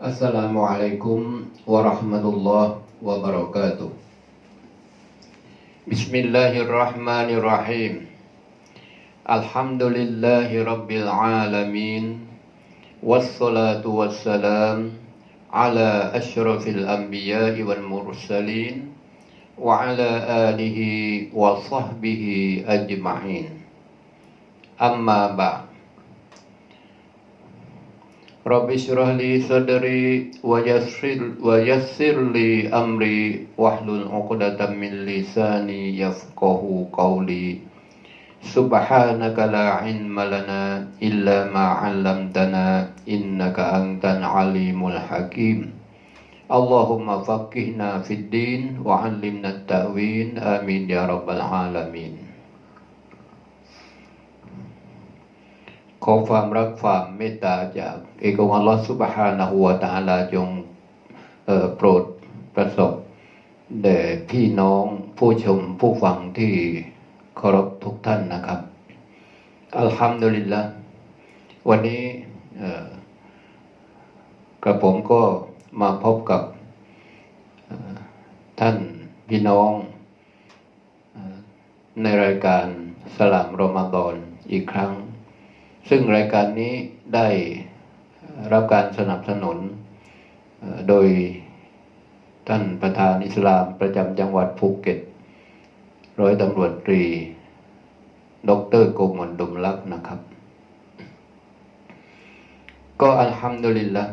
السلام عليكم ورحمة الله وبركاته بسم الله الرحمن الرحيم الحمد لله رب العالمين والصلاة والسلام على أشرف الأنبياء والمرسلين وعلى آله وصحبه أجمعين أما بعد رب اشرح لي صدري ويسر لي أمري واحلل عقدة من لساني يفقه قولي. سبحانك لا علم لنا إلا ما علمتنا إنك أنت العليم الحكيم. اللهم فقهنا في الدين وعلمنا التأويل. آمين يا رب العالمين. ขอความรักความเมตตาจากเอกวัลลอสุบฮานะฮูวตาลาจงโปรดประสบแด่พี่น้องผู้ชมผู้ฟังที่เคารพทุกท่านนะครับ อัลฮัมดุลิลละวันนี้กระผมก็มาพบกับท่านพี่น้องในรายการสลามรอมฎอนอีกครั้ง ซึ่งรายการนี้ได้รับการสนับสนุนโดยท่านประธานอิสลามประจำจังหวัดภูเก็ต ร้อยตำรวจตรีดรโกมลดุมลักษ์นะครับ ก็อัลฮัมดุลิลละ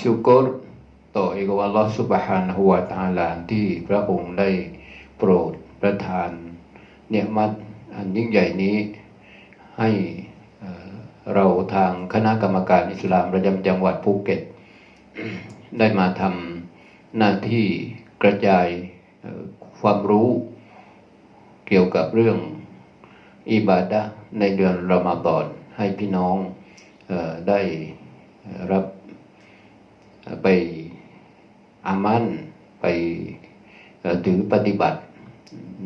ชูกรต่อเอกวัลลอฮฺสุบฮานะฮูวตาลาที่พระองค์ได้โปรดประทาน เนียมัตอันยิ่งใหญ่นี้ให้ เราทางคณะกรรมการอิสลามประจำจังหวัดภูเก็ต ได้มาทำหน้าที่กระจายความรู้เกี่ยวกับเรื่องอิบาดะในเดือนรอมฎอนให้พี่น้องออได้รับไปอามันไปถือปฏิบัติ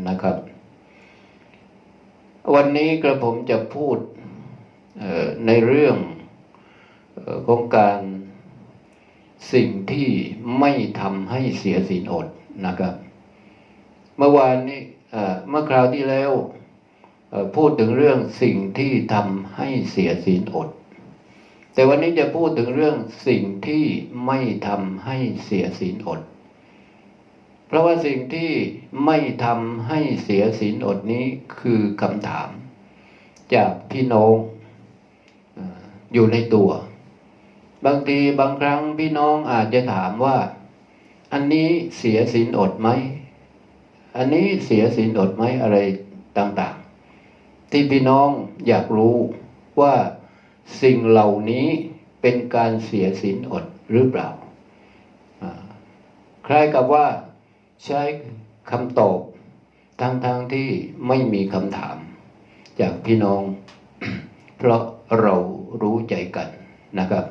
นะครับ วันนี้กระผมจะพูด ในเรื่องอของการสิ่งที่ไม่ทำให้เสียศีลอดนะครับ เมื่อวานนี้เมื่อคราวที่แล้วพูดถึงเรื่องสิ่งที่ทำให้เสียศีลอด แต่วันนี้จะพูดถึงเรื่องสิ่งที่ไม่ทำให้เสียศีลอด เพราะว่าสิ่งที่ไม่ทำให้เสียศีลอดนี้คือคำถาม จากพี่น้อง อยู่ในตัว บางทีบางครั้งพี่น้องอาจจะถามว่า อันนี้เสียศีลอดไหม อันนี้เสียศีลอดไหมอะไรต่างๆ ที่พี่น้องอยากรู้ว่าสิ่งเหล่านี้เป็นการเสียศีลอดหรือเปล่าคล้ายกับว่าใช้คำตอบทางทางๆที่ไม่มีคำถาม จากพี่น้อง เพราะเรา รู้ใจกันนะครับ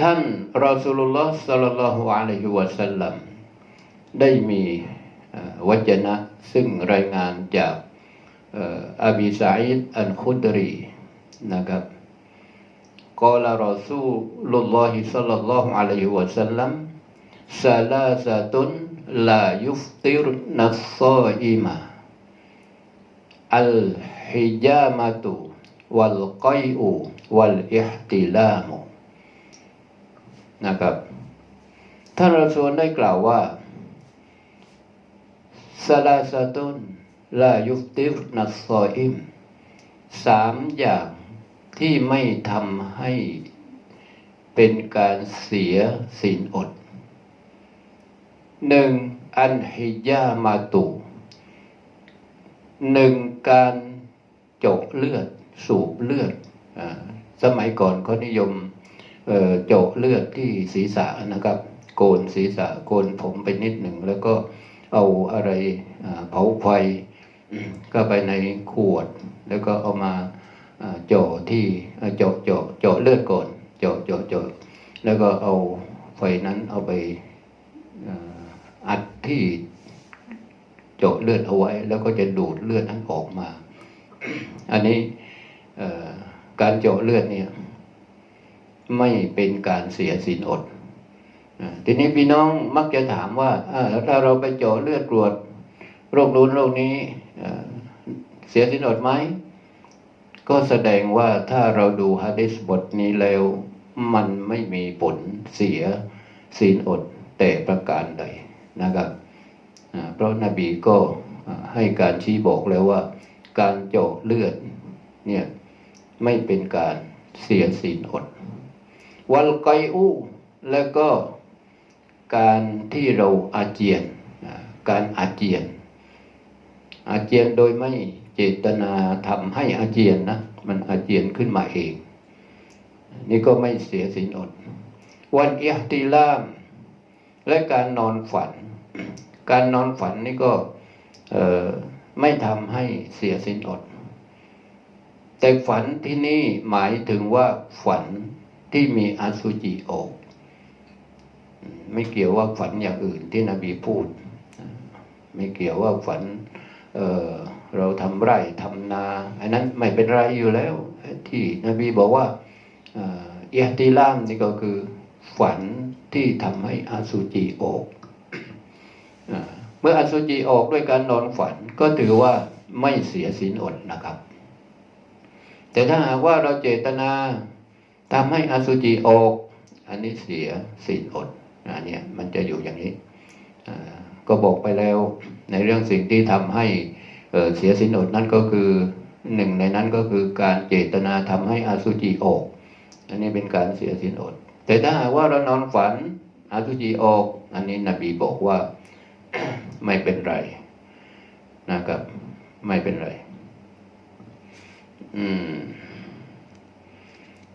ท่านรอสูลุลลอฮ์สัลลัลลอฮุอะลัยฮิวะสัลลัมได้มีวจนะ ซึ่งรายงานจากอ่ออบีซาอิดอันคุดรีนะครับกล่ารอสูลุลลอฮิสัลลัลลอฮุอะลัยฮิวะสัลลัมซาลาซาตุนลายุฟติรนัสซออิมาอัล ฮิจามะตุวัลกัยอูวัลอิห์ติลามุนะครับ ท่านรอซูลได้กล่าวว่าซาลาซาตุนลายุฟติฟนัสซออิมสามอย่างที่ไม่ทำให้เป็นการเสียศีลอดหนึ่งอันฮิยามาตุหนึ่งการ จาะเลือด สูบเลือดอาสมัยก่อนเขานิยมเอ่อจาะเลือดที่ศีรษะนะครับ โกนศีรษะโกนผมไปนิดหนึ่ง แล้วก็เอาอะไรเผาไฟก็ไปในขวด แล้วก็เอามาอ่าเจาะที่เจาะเจาะเจาะเลือดก่อนเจาะเจาะเจาะแล้วก็เอาไฟนั้นเอาไปอัดที่เจาะเลือดเอาไว้ แล้วก็จะดูดเลือดนั้นออกมา อันนี้การเจาะเลือดเนี่ย ไม่เป็นการเสียศีลอดทีนี้พี่น้องมักจะถามว่าแล้วถ้าเราไปเจาะเลือดตรวจ โรคนู้นโรคนี้เสียศีลอดไหม ก็แสดงว่าถ้าเราดูฮะดิษบทนี้แล้ว มันไม่มีผลเสียศีลอดแต่ประการใดนะครับเพราะนบีก็ให้การชี้บอกแล้วว่า การเจาะเลือดเนี่ยไม่เป็นการเสียศีลอด วัลไกอูแล้วก็การที่เราอาเจียน การอาเจียน อาเจียนโดยไม่เจตนาทำให้อาเจียนนะ มันอาเจียนขึ้นมาเอง นี่ก็ไม่เสียสินอด วันเอียติลาม และการนอนฝัน การนอนฝันนี่ก็เออ ไม่ทำให้เสียสินอด แต่ฝันที่นี่หมายถึงว่าฝันที่มีอสุจิออก ไม่เกี่ยวว่าฝันอย่างอื่นที่นบีพูด ไม่เกี่ยวว่าฝันเเราทำไร่ทำนาอันนั้นไม่เป็นไรอยู่แล้ว ที่นบีบอกว่าเอ,อียติลามนี่ก็คือ ฝันที่ทำให้อสุจิออก เมื่ออสุจิออกด้วยการนอนฝันก็ถือว่าไม่เสียศีลอดนะครับ แต่ถ้าหากว่าเราเจตนาทำให้อสุจิออก อันนี้เสียศีลอดอันเนี้ยมันจะอยู่อย่างนี้ก็บอกไปแล้วในเรื่องสิ่งที่ทำให้เเสียศีลอดนั่นก็คือหนึ่งในนั้นก็คือการเจตนาทำให้อสุจิออก อันนี้เป็นการเสียศีลอด แต่ถ้าหากว่าเรานอนฝันอสุจิออก อันนี้นบีบอกว่า ไม่เป็นไรนะครับ ไม่เป็นไร อืม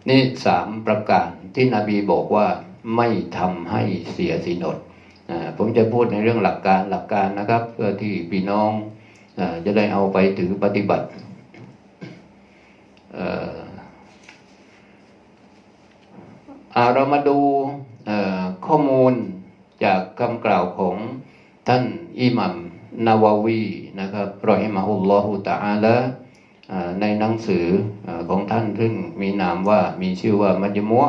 นี่สามประการที่นบีบอกว่าไม่ทำให้เสียศีลอดผมจะพูดในเรื่องหลักการหลักการนะครับ เพื่อที่พี่น้องอจะได้เอาไปถือปฏิบัติเอาเรามาดูข้อมูลจากคำกล่าวของ ท่านอิหมัมนาวาวีนะครับรอฮิมาฮุลลอฮุตะอาลาอ่าในหนังสือของท่านซึ่งมีนามว่ามีชื่อว่ามัจมัว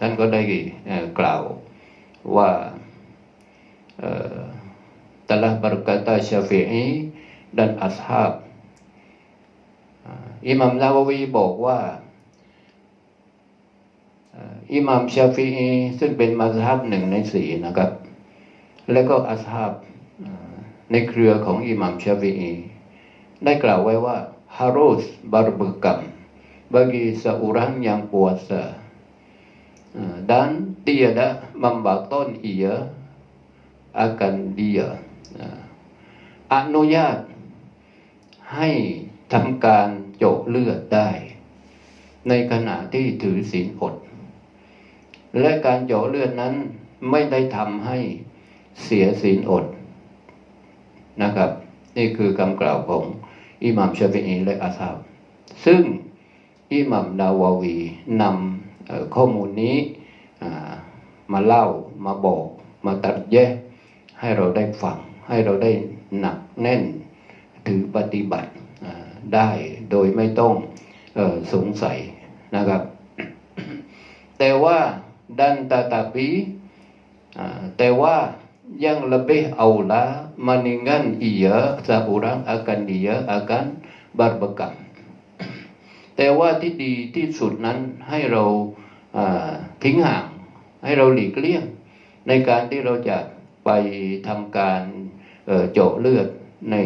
ท่านก็ได้กล่าวว่าเอ่อ telah berkata Syafi'i dan ashab อ่าอิหมัมนาววีบอกว่าอิหมัมชาฟีอีซึ่งเป็นมัสฮับหนึ่งในสี่นะครับ แล้วก็อัสฮับในเครือของอิหมัมชาฟีอีได้กล่าวไว้ว่า harus berbekam bagi seorang yang puasa dan tiada membaton ia akan dia อนุญาตให้ทำการเจาะเลือดได้ ในขณะที่ถือศีลอดและการเจาะเลือดนั้นไม่ได้ทำให้ เสียศีลอดนะครับ นี่คือคำกล่าวของอิหมัมชาฟีอีและอาซาบซึ่งอิหมัมนาวาวีนำข้อมูลนี้มาเล่ามาบอกมาตัดแยกให้เราได้ฟัง ให้เราได้หนักแน่นถือปฏิบัติได้โดยไม่ต้องออสงสัยนะครับ แต่ว่าดันตาตาปีแต่ว่า yang lebih aula mendingan ia seorang akan dia akan berbekam แต่ว่าที่ดีที่สุดนั้นให้เราทิ้งห่าง ให้เราหลีกเลี่ยง ในการที่เราจะไปทำการเจาะเลือดใน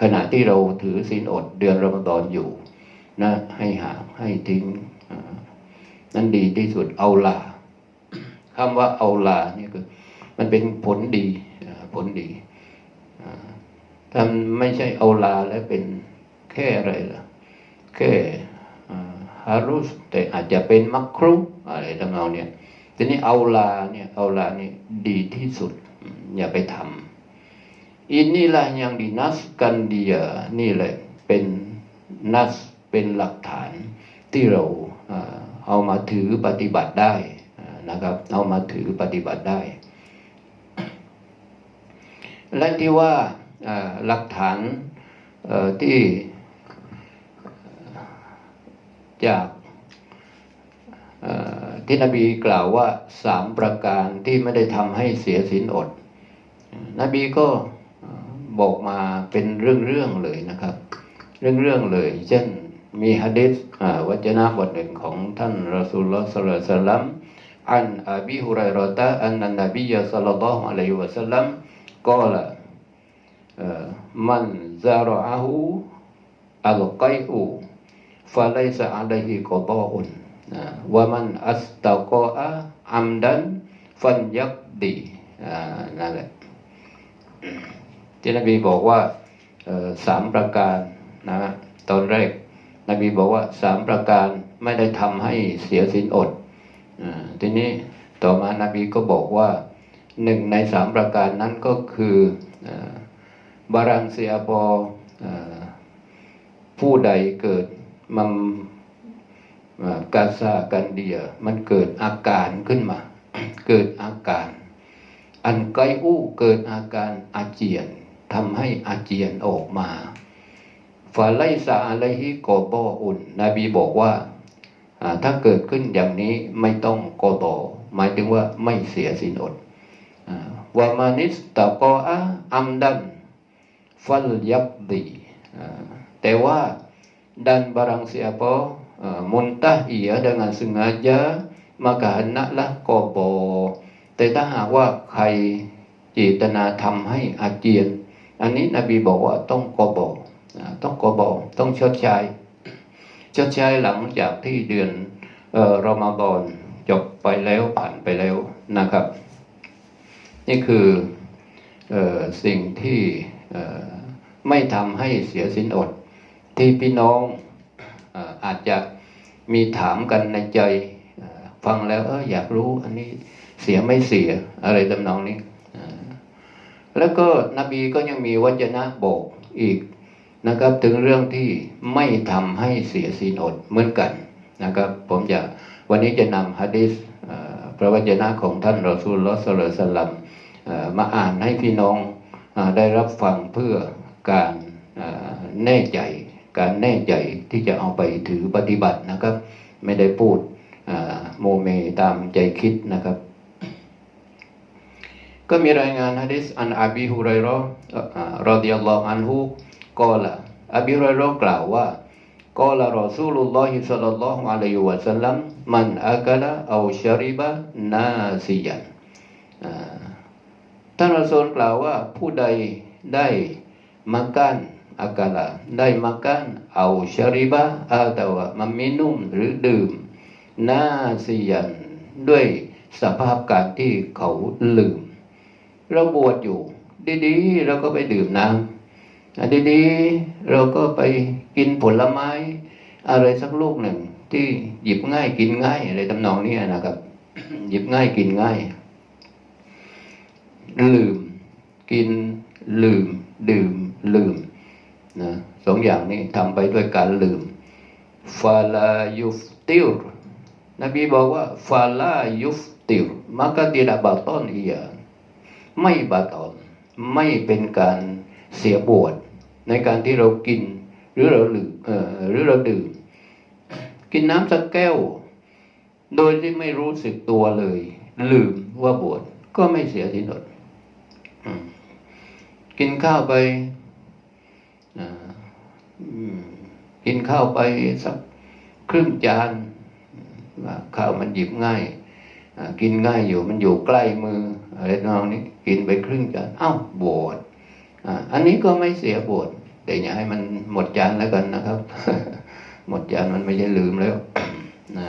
ขณะที่เราถือศีลอดเดือนรอมฎอนอยู่นะให้ห่างให้ทิ้งนั่นดีที่สุดเอาลาคำว่าเอาลานี่คือ มันเป็นผลดีผลดีอ่าถ้าไม่ใช่เอาลาแล้วเป็นแค่อะไรล่ะแค่ฮารุสแต่อาจจะเป็นมักครุอะไรทำนองเนี้ยทีนี้เอาลาเนี่ยเอาลานี่ดีที่สุด อย่าไปทำอินนี่ละยังดีนัสกันเดียนี่แหละเป็นนัสเป็นหลักฐานที่เราเอามาถือปฏิบัติได้นะครับ เอามาถือปฏิบัติได้ และที่ว่าหลักฐานที่จากที่นบีกล่าวว่าสามประการที่ไม่ได้ทำให้เสียศีลอด นบีก็บอกมาเป็นเรื่องๆเลยนะครับ เรื่องๆเลย เช่นมีฮะดิษวัจนะบทหนึ่งของท่านรอสูลลอฮ์สัลลัลลอฮุอะละซัลลัมอันอบีฮุไรรอตะอันนันนบียะสัลลัลลอฮุอะลัยฮิวะสัลลัม กล่าวมันซารออะฮูอัลกัยอูฟะไลซะอะลัยฮิกอฎออุนวะมันอัสตะกออะอัมดันฟันยักดีอ่านั่นแหละที่นบีบอกว่าสามประการนะตอนแรกนบีบอกว่าสามประการไม่ได้ทำให้เสียสินอดอทีนี้ต่อมานบีก็บอกว่า หนึ่งในสามประการนั้นก็คืออบารังเซียบอาผู้ใดเกิดมัมกาซากันเดีย มันเกิดอาการขึ้นมา เกิดอาการ อันไกอู้เกิดอาการอาเจียนทำให้อาเจียนออกมาฟาไลซาอะลัยฮิกอบออุนนบีบอกว่าถ้าเกิดขึ้นอย่างนี้ไม่ต้องกอบอหมายถึงว่าไม่เสียสินอด วามานิสตะกออาอัมดันฟัลยับดีแต่ว่า dan barang siapa uh, muntah ia dengan sengaja maka hendaklah kobo แต่ถ้าหากว่าใครเจตนาทำให้อาเจียน อันนี้นบีบอกว่าต้องกอบต้องกอบต้องชดใช้ชดใช้หลังจากที่เดือนเรอมฎอนจบไปแล้วผ่านไปแล้วนะครับ นี่คือออสิ่งที่ไม่ทำให้เสียสินอด ที่พี่น้องออาจจะมีถามกันในใจฟังแล้วเอออยากรู้อันนี้เสียไม่เสียอะไรตำนองนี้ แล้วก็นบีก็ยังมีวจนะบอกอีกนะครับ ถึงเรื่องที่ไม่ทำให้เสียศีลอดเหมือนกันนะครับ ผมจะวันนี้จะนำฮะดิษพระวจนะของท่านรอซูลลอสลลัลสลัม มาอ่านให้พี่น้องอได้รับฟังเพื่อการแน่ใจ การแน่ใจที่จะเอาไปถือปฏิบัตินะครับ ไม่ได้พูดโมเมตามใจคิดนะครับ ก็มีรายงานฮะดิษอันอบีฮุไรรอรอดิยัลลอฮุอันฮุกอละอบีฮุไรรอกล่าวว่ากอละรอซูลุลลอฮิสัลลัลลอฮุอะลัยฮิวะสัลลัมมันอักละเอาชาริบะนาซียัน ท่านอซูลกล่าวว่าผู้ใดได้มากันอากาลาได้มากันเอาชริบะอาตาวะมามินุ่มหรือดื่มนาซียันด้วยสภาพการที่เขาลืม เราบวชอยู่ ดีๆ เราก็ไปดื่มน้ำดีๆ เราก็ไปกินผลไม้ อะไรสักลูกหนึ่งที่หยิบง่ายกินง่ายอะไรทำนองนี้นะครับ หยิบง่ายกินง่าย ลืม กินลืม ดื่ม ลืมนะสองอย่างนี้ทำไปด้วยการลืมฟาลายุฟติรนบีบอกว่าฟาลายุฟติร maka tidak batal ia ไม่บาตอน ไม่เป็นการเสียบวชในการที่เรากิน หรือเราลืมเอ่อหรือเราดื่ม กินน้ำสักแก้ว โดยที่ไม่รู้สึกตัวเลย ลืมว่าบวชก็ไม่เสียสินอด กินข้าวไปกินข้าวไปสักครึ่งจานว่าข้าวมันหยิบง่ายกินง่ายอยู่มันอยู่ใกล้มืออะไรนองนี้กินไปครึ่งจานอ้าบวชอันนี้ก็ไม่เสียบวชแต่อย่าให้มันหมดจานแล้วกันนะครับ หมดจานมันไม่ใช่ลืมแล้วนะ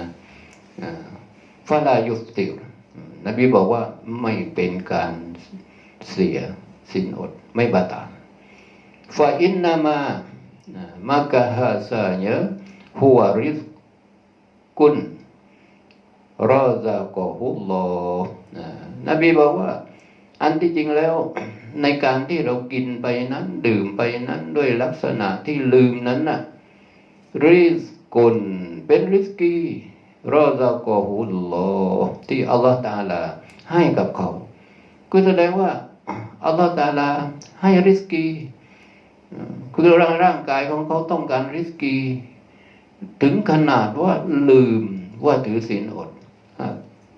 ฟาลายุฟติรนบีบอกว่าไม่เป็นการ เสียสินอด ไม่บาตาฟาอินนามามากะฮาซาเนหัวริสกุนรอซากอฮุลลอนบีบอกว่า อันที่จริงแล้วในการที่เรากินไปนั้น ดื่มไปนั้นด้วยลักษณะที่ลืมนั้นน่ะริสกุนเป็นริสกีรอซากอฮุลลอที่อัลลอฮฺตาลาให้กับเขา คือแสดงว่าอัลลอฮฺตาลาให้ริสกีคือร่างร่างกายของเขาต้องการริสกี ถึงขนาดว่าลืมว่าถือศีลอด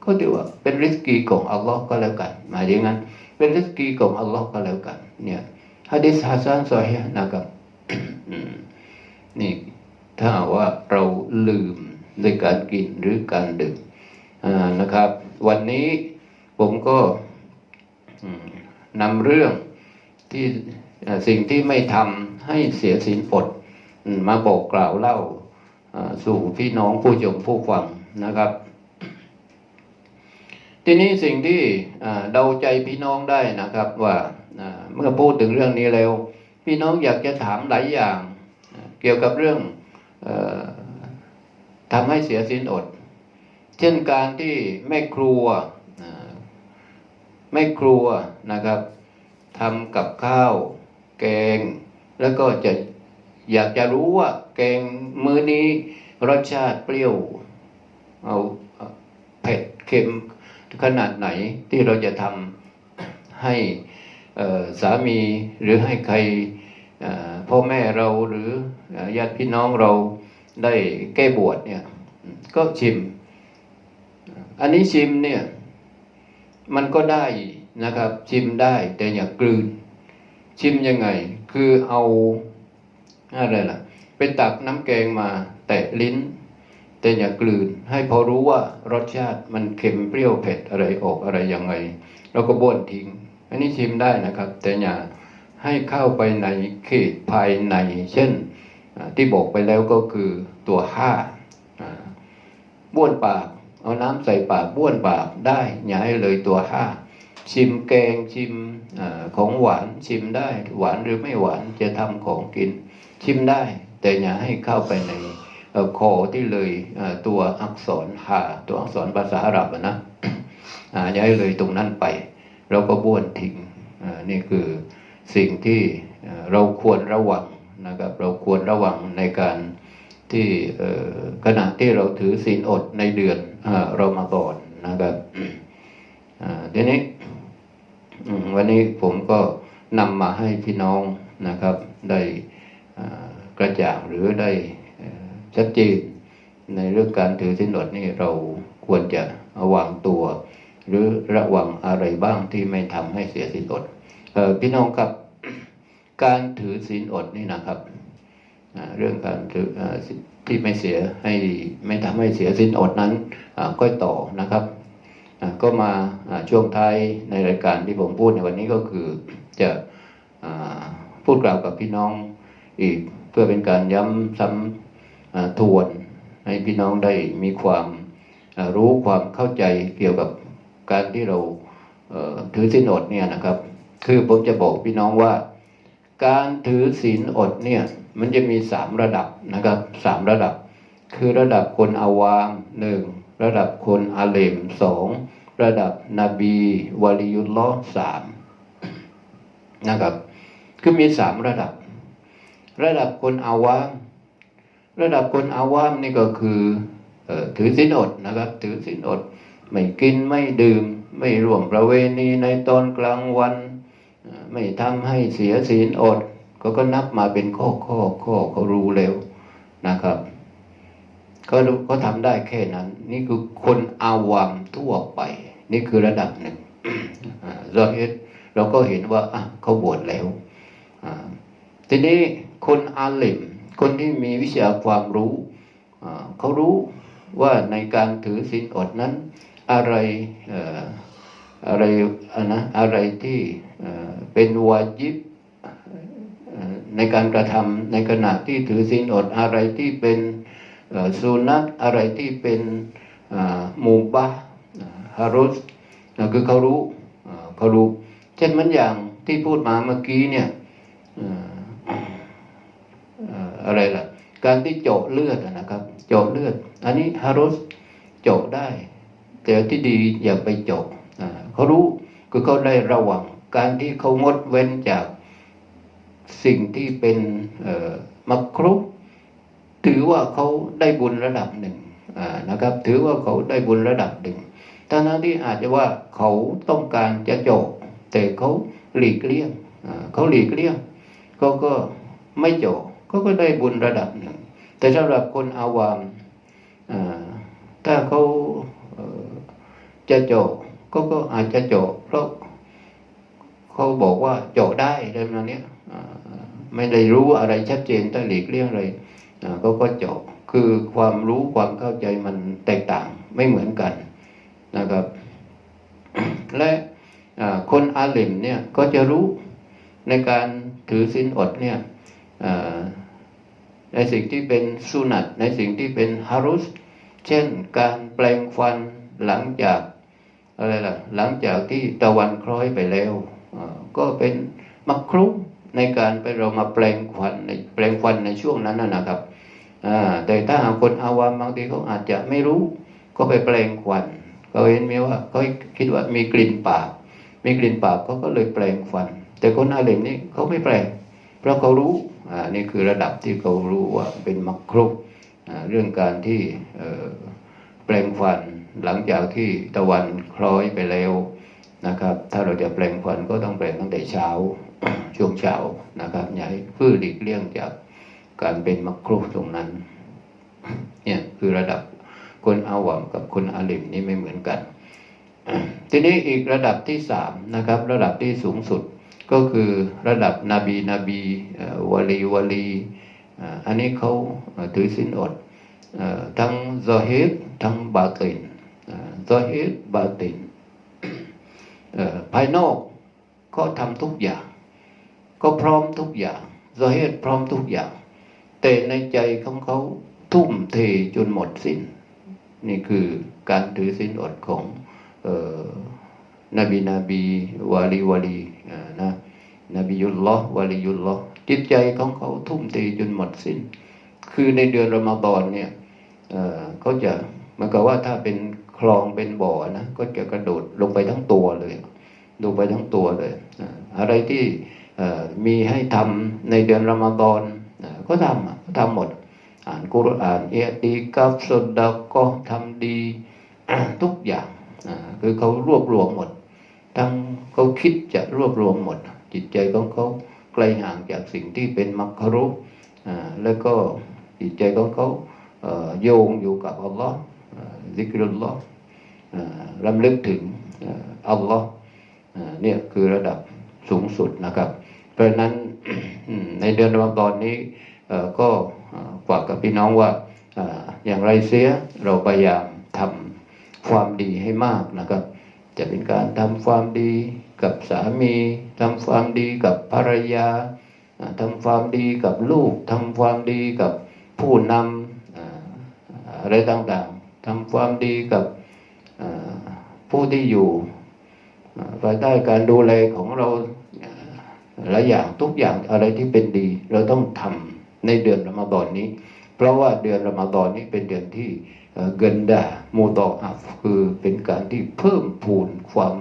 ก็ถือว่าเป็นริสกีของอัลลอฮ์ก็แล้วกัน หมายถึงงั้น เป็นริสกีของอัลลอฮ์ก็แล้วกัน เนี่ยฮะดิษฮะซันซอฮีนะครับนี่ถ้าว่าเราลืมในการกินหรือการดื่มนะครับ วันนี้ผมก็ นำเรื่องที่สิ่งที่ไม่ทำให้เสียสินอดมาบอกกล่าวเล่าสู่พี่น้องผู้ชมผู้ฟังนะครับ ทีนี้สิ่งที่เดาใจพี่น้องได้นะครับว่าเมื่อพูดถึงเรื่องนี้แล้ว พี่น้องอยากจะถามหลายอย่าง เกี่ยวกับเรื่องอทำให้เสียสินอด เช่นการที่แม่ครัว แม่ครัวนะครับทำกับข้าวแกง แล้วก็จะอยากจะรู้ว่าแกงมื้อนี้รสชาติเปรี้ยวเอาเผ็ดเค็มขนาดไหนที่เราจะทำให้สามีหรือให้ใครพ่อแม่เราหรือเอ่อญาติพี่น้องเราได้แก้บวชเนี่ย ก็ชิม อันนี้ชิมเนี่ย มันก็ได้นะครับ ชิมได้แต่อย่ากลืน ชิมยังไง คือเอาอะไรล่ะ ไปตักน้ำแกงมา แตะลิ้น แต่อย่ากลืน ให้พอรู้ว่ารสชาติมันเค็มเปรี้ยวเผ็ดอะไรออกอะไรยังไงเราก็บ้วนทิ้ง อันนี้ชิมได้นะครับ แต่อย่าให้เข้าไปในเขตภายใน เช่นที่บอกไปแล้วก็คือตัวห้าบ้วนปาก เอาน้ำใส่ปากบ้วนปากได้อย่าให้เลยตัวห้าชิมแกงชิมอของหวานชิมได้ หวานหรือไม่หวานจะทำของกิน ชิมได้ แต่อย่าให้เข้าไปในอคอที่เลยตัวอักษรหาตัวอักษรภาษาอาหรับอะนะอย่าให้เลยตรงนั้นไป เราก็บ้วนทิ้งนี่คือสิ่งที่เราควรระวังนะครับ เราควรระวังในการที่ขณะที่เราถือศีลอดในเดือน เอ่อเรามาก่อนนะครับทีนี้วันนี้ผมก็นำมาให้พี่น้องนะครับ ได้กระจ่างหรือได้ชัดเจนในเรื่องการถือสินอดนี่เราควรจะระวังตัว หรือระวังอะไรบ้างที่ไม่ทำให้เสียสินอดพี่น้องครับการถือศีลอดนี่นะครับเรื่องการถืออ ที่ไม่เสียให้ไม่ทำให้เสียสินอดนั้นอ่าก็ต่อนะครับ ก็มาช่วงท้ายในรายการที่ผมพูดในวันนี้ก็คือจะอ่าพูดกล่าวกับพี่น้องอีกเพื่อเป็นการย้ำซ้ำอ่าทวนให้พี่น้องได้มีความรู้ความเข้าใจเกี่ยวกับการที่เราถือศีลอดเนี่ยนะครับ คือผมจะบอกพี่น้องว่า การถือศีลอดเนี่ยมันจะมีสามระดับนะครับสามระดับ คือระดับคนอาวามหนึ่งระดับคนอาเลมสองระดับนบีวาลิยุลลอสามนะครับ คือมีสามระดับ ระดับคนอาวามระดับคนอาวามนี่ก็คืออถือศีลอดนะครับ ถือศีลอด ไม่กินไม่ดื่ม ไม่ร่วมประเวณีในตอนกลางวัน ไม่ทำให้เสียศีลอดเขาก็นับมาเป็นข้อข้อข้อเขารู้แล้วนะครับก็รู้ก็ทำได้แค่นั้น นี่คือคนอาวามทั่วไป นี่คือระดับหนึ่งเราเห็นเราก็เห็นว่าอะเขาบวชแล้วทีนี้คนอาเลมคนที่มีวิชาความรู้เขารู้ว่าในการถือศีลอดนั้น อะไร อะไรนะอะไรที่เป็นวาจิบในการกระทำในขณะที่ถือศีลอดอะไรที่เป็นสุนัตอะไรที่เป็นมูบะห์อ่าฮารุสคือเขารู้เขารู้ เช่นมันอย่างที่พูดมาเมื่อกี้เนี่ยอะไรล่ะ การที่เจาะเลือดนะครับ เจาะเลือด อันนี้ฮารุสเจาะได้ แต่ที่ดีอย่าไปเจาะ รู้คือเขาได้ระวัง การที่เขางดเว้นจากสิ่งที่เป็นมักครุถือว่าเขาได้บุญระดับหนึ่งนะครับ ถือว่าเขาได้บุญระดับหนึ่งทั้งนั้นที่อาจจะว่าเขาต้องการจะเจาะแต่เขาหลีกเลี่ยงเขาหลีกเลี่ยงเขาก็ไม่เจาะเขาก็ได้บุญระดับหนึ่ง แต่สำหรับคนอาวามถ้าเขาเอ่อจะ เจาก็อาจจะเจาะเพราะเขาบอกว่าเจาะได้อะไรประมาณเนี้ไม่ได้รู้อะไรชัดเจนต้องหลีกเลี่ยงอะไรอ่าก็เจาะคือความรู้ความเข้าใจมันแตกต่างไม่เหมือนกันนะครับ และคนอาลิมเนี่ยก็จะรู้ในการถือศีลอดเนี่ยในสิ่งที่เป็นสุนัตในสิ่งที่เป็นฮารุส เช่นการแปลงฟันหลังจาก อะไรล่ะ หลังจากที่ตะวันคล้อยไปแล้วก็เป็นมักครุในการไปเรามาแปลงฟันในแปลงฟันในช่วงนั้นนะนะครับแต่ถ้าหากคนอาวามบางทีเขาอาจจะไม่รู้ก็ไปแปลงฟันเขาเห็นไหมว่าเขาคิดว่ามีกลิ่นปากมีกลิ่นปากเขาก็เลยแปลงฟัน แต่คนอาเลมนี่เขาไม่แปลง เพราะเขารู้อ่านี่คือระดับที่เขารู้ว่าเป็นมักครุอ่าเรื่องการที่แปลงฟัน หลังจากที่ตะวันคล้อยไปแล้วนะครับ ถ้าเราจะแปลงฟันก็ต้องแปลงตั้งแต่เช้าช่วงเช้านะครับอย่าให้เพื่อหลีกเลี่ยงจากการเป็นมักครุตรงนั้น เนี่ยคือระดับคนอาวามกับคนอาลิมนี่ไม่เหมือนกัน ทีนี้อีกระดับที่สามนะครับ ระดับที่สูงสุดก็คือระดับนบีนบีวลีวลีอันนี้เขาถือศีลอดทั้งซอฮิดทั้งบาติน ซอฮิบาตินภายนอกก็ทำทุกอย่าง ก็พร้อมทุกอย่างซอฮิพร้อมทุกอย่าง แต่ในใจของเขาทุ่มเทจนหมดสิ้น นี่คือการถือศีลอดของออนบีนบีวาลีวาลีนะนบียุลลอฮ์วาลียุลลอฮ์จิตใจของเขาทุ่มเทจนหมดสิ้น คือในเดือนรอมฎอนเนี่ยเเขาจะมันก็ว่าถ้าเป็น คลองเป็นบ่อนะก็จะกระโดดลงไปทั้งตัวเลยลงไปทั้งตัวเลยอะไรที่มีให้ทำในเดือนรอมฎอนอ่าก็ทำก็ทำหมด อ่านกุรอานเอตีกัฟสดดะก็ทำดีทุกอย่างคือเขารวบรวมหมด ทั้งเขาคิดจะรวบรวมหมด จิตใจของเขาไกลห่างจากสิ่งที่เป็นมักครุแล้วก็จิตใจของเขาโยงอยู่กับอัลลอฮ์ ซิกรุลลอฮ์อ่ารำลึกถึงอัลลอฮ์เนี่ยคือระดับสูงสุดนะครับ เพราะฉะนั้นในเดือนรอมฎอนนี้ก็ฝากกับพี่น้องว่าอย่างไรเสียเราพยายามทำความดีให้มากนะครับ จะเป็นการทำความดีกับสามีทำความดีกับภรรยาทำความดีกับลูกทำความดีกับผู้นำอ่าอะไรต่างๆ ทำความดีกับผู้ที่อยู่ภายใต้การดูแลของเราหลายอย่างทุกอย่างอะไรที่เป็นดี เราต้องทำในเดือนรอมฎอนนี้ เพราะว่าเดือนรอมฎอนนี้เป็นเดือนที่เกินดามูตออัฟคือเป็นการที่เพิ่มพูนความ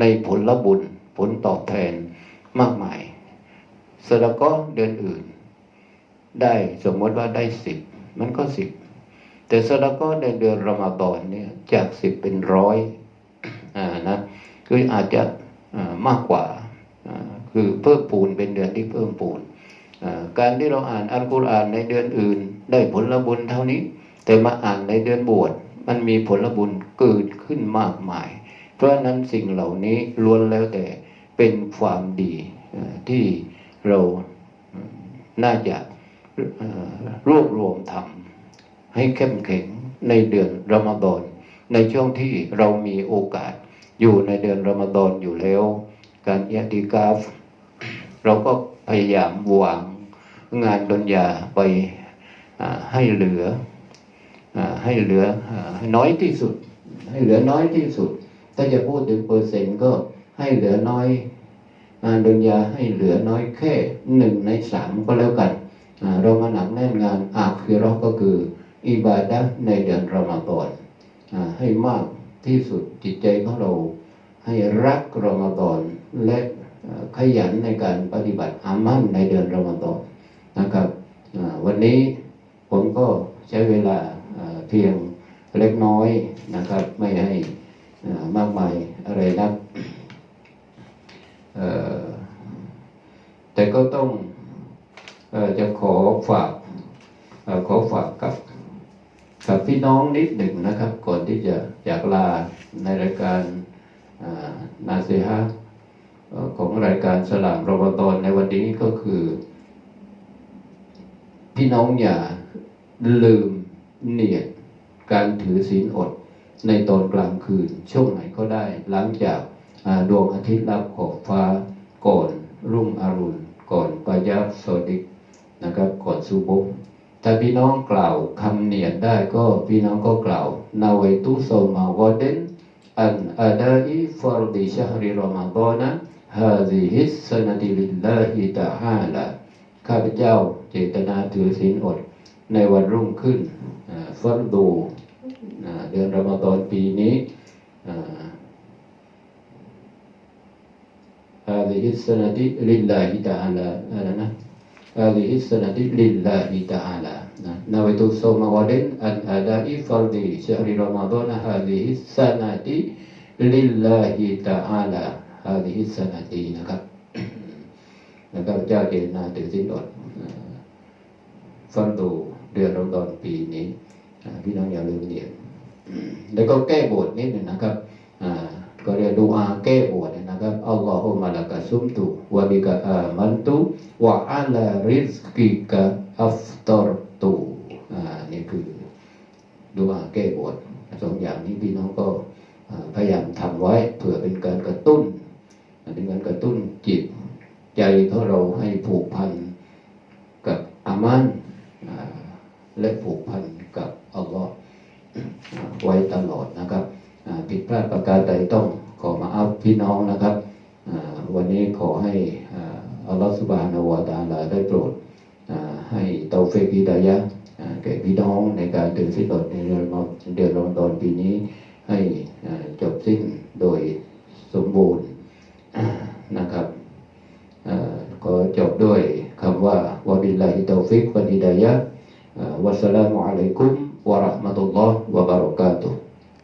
ในผลบุญผลตอบแทนมากมายสละก็เดือนอื่น ได้สมมติว่าได้สิบมันก็สิบ แต่สละก็ในเดือนรอมฎอนเนี่ยจากสิบเป็นร้อยอ่านะคืออาจจะมากกว่าคือเพิ่มพูนเป็นเดือนที่เพิ่มพูนการที่เราอ่านอัลกุรอานในเดือนอื่น ได้ผลบุญเท่านี้ แต่มาอ่านในเดือนบวชมันมีผลบุญเกิดขึ้นมากมาย เพราะนั้นสิ่งเหล่านี้ล้วนแล้วแต่เป็นความดีที่เราน่าจะรวบรวมทำ ให้เข้มแข็งในเดือนรอมฎอนในช่วงที่เรามีโอกาสอยู่ในเดือนรอมฎอนอยู่แล้ว การเอติกาฟ เราก็พยายามวางงานดนยาไปให้เหลืออให้เหลืออน้อยที่สุด ให้เหลือน้อยที่สุด ถ้าจะพูดถึงเปอร์เซ็นต์ก็ให้เหลือน้อยงานดุนยาให้เหลือน้อยแค่หนึ่งในสามก็แล้วกันเรามาหนักแน่นงานอาคิเราก็คือ อิบาดะในเดือนรอมฎอนอให้มากที่สุดจิตใจของเรา ให้รักรอมฎอนและขยันในการปฏิบัติอามันในเดือนรอมฎอนนะครับวันนี้ผมก็ใช้เวลาเพียงเล็กน้อยนะครับ ไม่ให้มากมายอะไรนักแต่ก็ต้องอจะขอฝากอขอฝากกับ กับพี่น้องนิดหนึ่งนะครับ ก่อนที่จะอยากลาในรายการนาเซฮะของรายการสลามรบตอนในวันนี้ก็คือ พี่น้องอย่าลืมเนียดการถือศีลอดในตอนกลางคืน ช่วงไหนก็ได้ หลังจากดวงอาทิตย์รับขอบฟ้าก่อนรุ่งอรุณ ก่อนปายาสวดิกนะครับ ก่อนซูโบ ถ้าพี่น้องกล่าวคำเนียนได้ก็พี่น้องก็กล่าวนาวัยตุโซมาวเดนอันอาดาอิฟอร์ดิชฮริรอมาบอนะฮาซิฮิสสนติลิลลาฮิตาฮาละข้าพเจ้าเจตนาถือศีลอดในวันรุ่งขึ้นฟัรดูเดือนรอมฎอนปีนี้ฮาซิฮิสสนติลิลลาฮิตาฮาละอะไรนะ hadhihi sanati lillahi ta'ala nawaitu sawma ghadin an adai fardhi syahri ramadhan hadhihi sanati lillahi ta'ala hadhihi sanati นะครับแล้วก็เจ้าเกณฑ์าถือสิ้นอดฟังดูเดือนรอมฎอนปีนี้พี่น้องอย่าลืมเนี่ยแล้วก็แก้บทนิดหนึ่งนะครับก็เรียกดูอาแก้บท นะครับอัลลอฮุมะลักะซุมตุวะบิกะอามันตุวะอาลาริซกิกะอัฟตอรตุอ่านี่คือดูอาแก้บทสองอย่างนี้พี่น้องก็พยายามทำไว้เผื่อเป็นการกระตุ้นเป็นการกระตุ้นจิตใจของเราให้ผูกพันกับอามันและผูกพันกับอัลลอฮ์ไว้ตลอดนะครับผิดพลาดประการใดต้อง ขอมาอาพี่น้องนะครับ วันนี้ขอให้อัลลอฮ์สุบานาวตาลาได้โปรดให้เตาเฟกฮิดายะแก่พี่น้องในการตื่นสินอดในเดือนรอมเดือนรอมฎอนปีนี้ ให้จบสิ้นโดยสมบูรณ์นะครับอ่าขอจบด้วยคำว่าวะบิลลาฮิตาฟิกวัลฮิดายะห์อ่าวัสสลามุอะลัยกุมวะราะห์มะตุลลอฮ์วะบะเราะกาตุฮ์